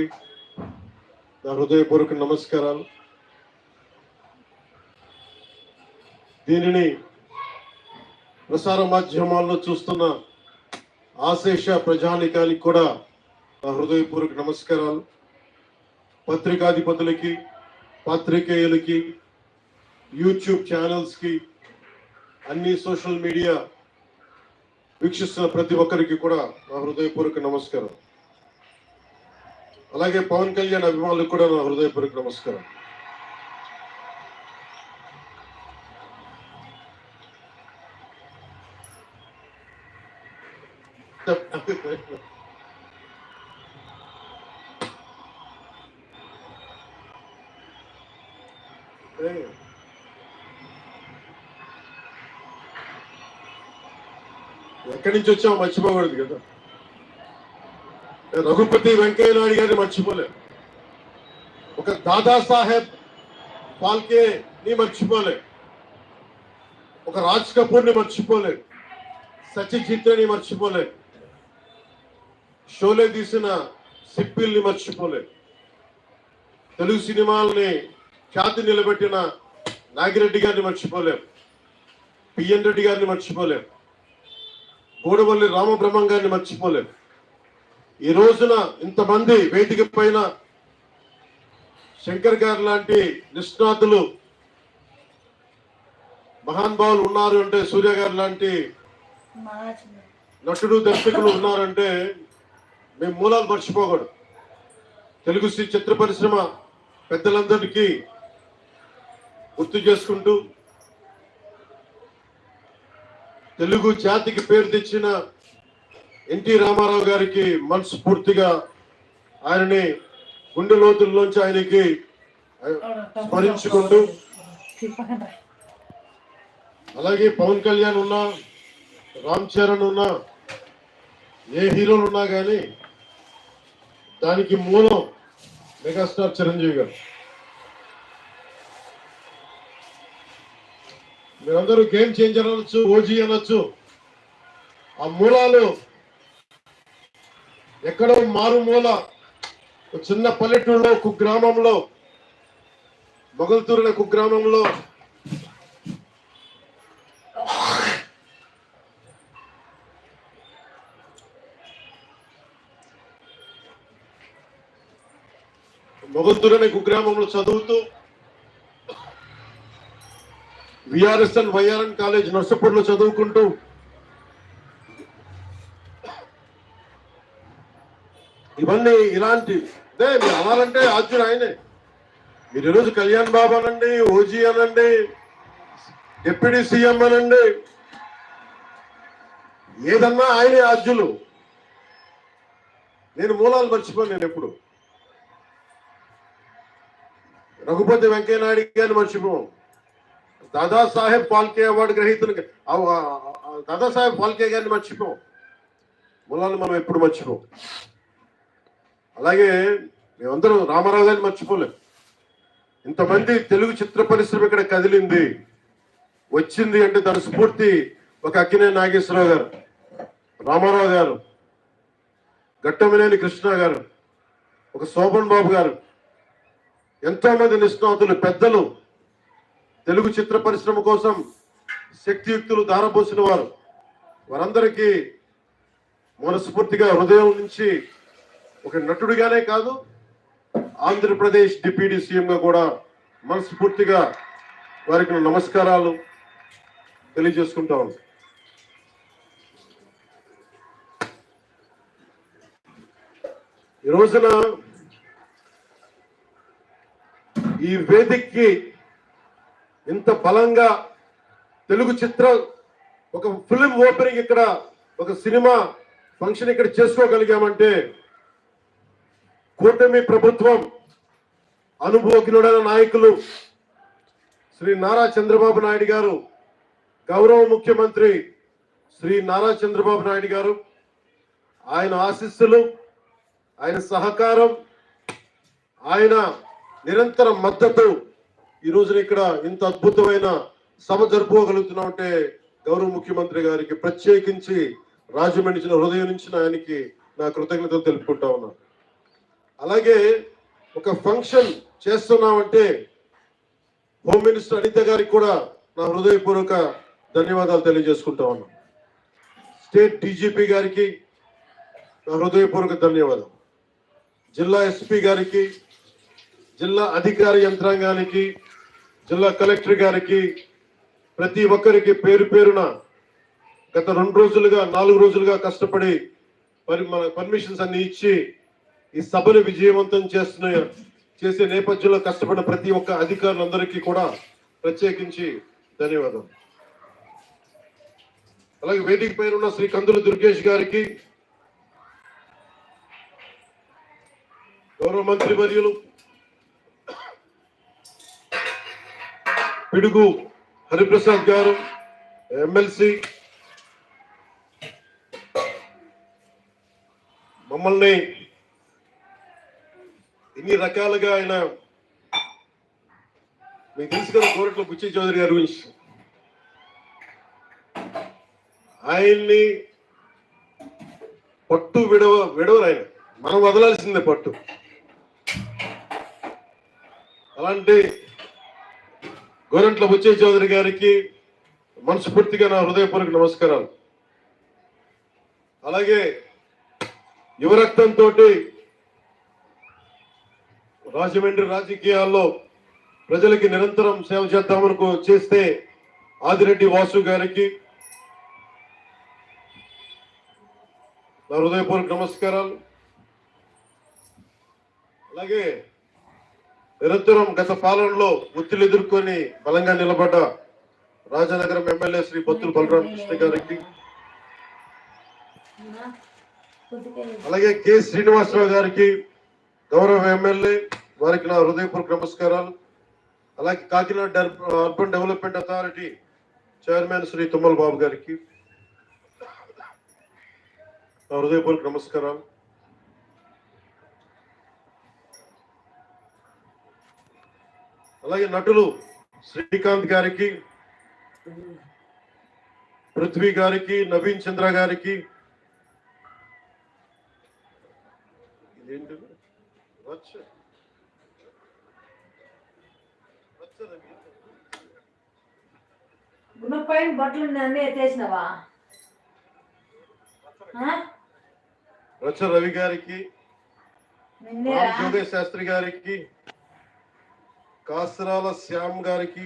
నా హృదయపూర్వక నమస్కారాలు. దీనిని ప్రసార మాధ్యమాల్లో చూస్తున్న ఆశేష ప్రజానికానికి కూడా నా హృదయపూర్వక నమస్కారాలు. పత్రికాధిపతులకి పాత్రికేయులకి యూట్యూబ్ ఛానల్స్కి అన్ని సోషల్ మీడియా వీక్షిస్తున్న ప్రతి ఒక్కరికి కూడా నా హృదయపూర్వక నమస్కారం. అలాగే పవన్ కళ్యాణ్ అభిమానులకు కూడా నా హృదయపూర్వక నమస్కారం. ఎక్కడి నుంచి వచ్చామో మర్చిపోకూడదు కదా. రఘుపతి వెంకయ్య నాయుడు గారిని మర్చిపోలేం. ఒక దాదాసాహెబ్ పాల్కే ని మర్చిపోలే. ఒక రాజ్ కపూర్ని మర్చిపోలే. సచిజిత్ని మర్చిపోలే. షోలే తీసిన సిప్పిల్ని మర్చిపోలే. తెలుగు సినిమాల్ని ఖ్యాతి నిలబెట్టిన నాగిరెడ్డి గారిని మర్చిపోలేం. పిఎన్ రెడ్డి గారిని మర్చిపోలేం. గోడవల్లి రామబ్రహ్మం గారిని మర్చిపోలేం. ఈ రోజున ఇంతమంది వేదిక పైన శంకర్ గారు లాంటి నిష్ణాతులు మహానుభావులు ఉన్నారు అంటే సూర్య గారు లాంటి నటుడు దర్శకులు ఉన్నారంటే మేము మూలాలు మర్చిపోకూడదు. తెలుగు శ్రీ చిత్ర పరిశ్రమ పెద్దలందరికీ గుర్తు చేసుకుంటూ తెలుగు జాతికి పేరు తెచ్చిన ఎన్టీ రామారావు గారికి మనస్ఫూర్తిగా ఆయనని గుండె లోతుల్లోంచి ఆయనకి స్మరించుకుంటూ అలాగే పవన్ కళ్యాణ్ ఉన్నా రామ్ చరణ్ ఉన్నా ఏ హీరోలు ఉన్నా కానీ దానికి మూలం మెగాస్టార్ చిరంజీవి గారు. మీరందరూ గేమ్ చేంజర్ అనొచ్చు ఓజీ అనొచ్చు. ఆ మూలాలు ఎక్కడో మారుమూల చిన్న పల్లెటూరులో కుగ్రామంలో మొగల్తూరుల కుగ్రామంలో మొగల్తూరనే కుగ్రామంలో చదువుతూ విఆర్ఎస్ఎన్ వైఆర్ఎన్ కాలేజ్ నర్సపూర్లో చదువుకుంటూ ఇవన్నీ ఇలాంటి అదే మీరు అనాలంటే ఆద్యుడు ఆయనే. మీరు ఈరోజు కళ్యాణ్ బాబు అనండి ఓజీ అనండి డిప్యూటీ సీఎం అనండి ఏదన్నా ఆయనే ఆద్యులు నేను మూలాలు మర్చిపోను నేను ఎప్పుడు. రఘుపతి వెంకయ్య నాయుడు గారిని మర్చిపోం దాదాసాహెబ్ ఫాల్కే అవార్డు గ్రహీతలు దాదాసాహెబ్ ఫాల్కే గారిని మర్చిపోం మూలాలు మనం ఎప్పుడు మర్చిపోం అలాగే మేమందరం రామారావు గారిని మర్చిపోలేం. ఇంతమంది తెలుగు చిత్ర పరిశ్రమ ఇక్కడ కదిలింది. వచ్చింది అంటే దాని స్ఫూర్తి ఒక అక్కినే నాగేశ్వరరావు గారు రామారావు గారు గట్టమినేని కృష్ణ గారు ఒక శోభన్ బాబు గారు ఎంతోమంది నిష్ణాతులు పెద్దలు తెలుగు చిత్ర పరిశ్రమ కోసం శక్తియుక్తులు దారపోసిన వారు. వారందరికీ మనస్ఫూర్తిగా హృదయం నుంచి ఒక నటుడిగానే కాదు ఆంధ్రప్రదేశ్ డిప్యూటీ సీఎంగా కూడా మనస్ఫూర్తిగా వారికి నమస్కారాలు తెలియజేసుకుంటా ఉన్నాం. ఈ రోజున ఈ వేదికకి ఇంత బలంగా తెలుగు చిత్రం ఒక ఫిలిం ఓపెనింగ్ ఇక్కడ ఒక సినిమా ఫంక్షన్ ఇక్కడ చేసుకోగలిగామంటే కూటమి ప్రభుత్వం అనుభవజ్ఞుడైన నాయకులు శ్రీ నారా చంద్రబాబు నాయుడు గారు గౌరవ ముఖ్యమంత్రి శ్రీ నారా చంద్రబాబు నాయుడు గారు ఆయన ఆశీస్సులు ఆయన సహకారం ఆయన నిరంతర మద్దతు ఈ రోజున ఇక్కడ ఇంత అద్భుతమైన సభ జరుపుకోగలుగుతున్నాం అంటే గౌరవ ముఖ్యమంత్రి గారికి ప్రత్యేకించి రాజమండ్రి హృదయం నుంచి ఆయనకి నా కృతజ్ఞతలు తెలుపుకుంటా ఉన్నాను. అలాగే ఒక ఫంక్షన్ చేస్తున్నామంటే హోమ్ మినిస్టర్ అనిత గారికి కూడా నా హృదయపూర్వక ధన్యవాదాలు తెలియజేసుకుంటా ఉన్నాను స్టేట్ డీజీపీ గారికి నా హృదయపూర్వక ధన్యవాదం జిల్లా ఎస్పీ గారికి జిల్లా అధికార యంత్రాంగానికి జిల్లా కలెక్టర్ గారికి ప్రతి ఒక్కరికి పేరు పేరున గత రెండు రోజులుగా నాలుగు రోజులుగా కష్టపడి మరి మన పర్మిషన్స్ అన్ని ఇచ్చి ఈ సభను విజయవంతం చేస్తున్న చేసే నేపథ్యంలో కష్టపడిన ప్రతి ఒక్క అధికారులందరికీ కూడా ప్రత్యేకించి ధన్యవాదాలు అలాగే వేదిక పైన ఉన్న శ్రీ కందుల దుర్గేష్ గారికి గౌరవ మంత్రి వర్యులు పిడుగు హరిప్రసాద్ గారు ఎమ్మెల్సీ మమ్మల్ని ఇన్ని రకాలుగా ఆయన మీకు తెలుసు కదా కోరట్ల బుచ్చి చౌదరి గారి గురించి. ఆయన్ని పట్టు విడవ విడవరు ఆయన. మనం వదలాల్సిందే పట్టు. అలాంటి గోరంట్ల బుచ్చే చౌదరి గారికి మనస్ఫూర్తిగా నా హృదయపూర్వక నమస్కారాలు. అలాగే యువరక్తంతో రాజమండ్రి రాజకీయాల్లో ప్రజలకి నిరంతరం సేవ చేద్దామనుకో చేస్తే ఆదిరెడ్డి వాసు గారికి నా హృదయపూర్వక నమస్కారాలు. అలాగే నిరంతరం గత పాలనలో ఒత్తిళ్ళు ఎదుర్కొని బలంగా నిలబడ్డ రాజనగరం ఎమ్మెల్యే శ్రీ బొత్తుల బలరామకృష్ణ గారికి అలాగే కె శ్రీనివాసరావు గారికి గౌరవ ఎమ్మెల్యే వారికి నా హృదయపూర్వక నమస్కారాలు. అలాగే Kakinada urban development authority chairman Sri Tummala Babu గారికి నా హృదయపూర్వక నమస్కారాలు. అలాగే నటులు శ్రీకాంత్ గారికి పృథ్వీ గారికి నవీన్ చంద్ర గారికి గుణపైన బట్టలు అన్నీ ఎత్తేసినవా ఆ? రచ్చ రవి గారికి శాస్త్రి గారికి కాసరాల శ్యామ్ గారికి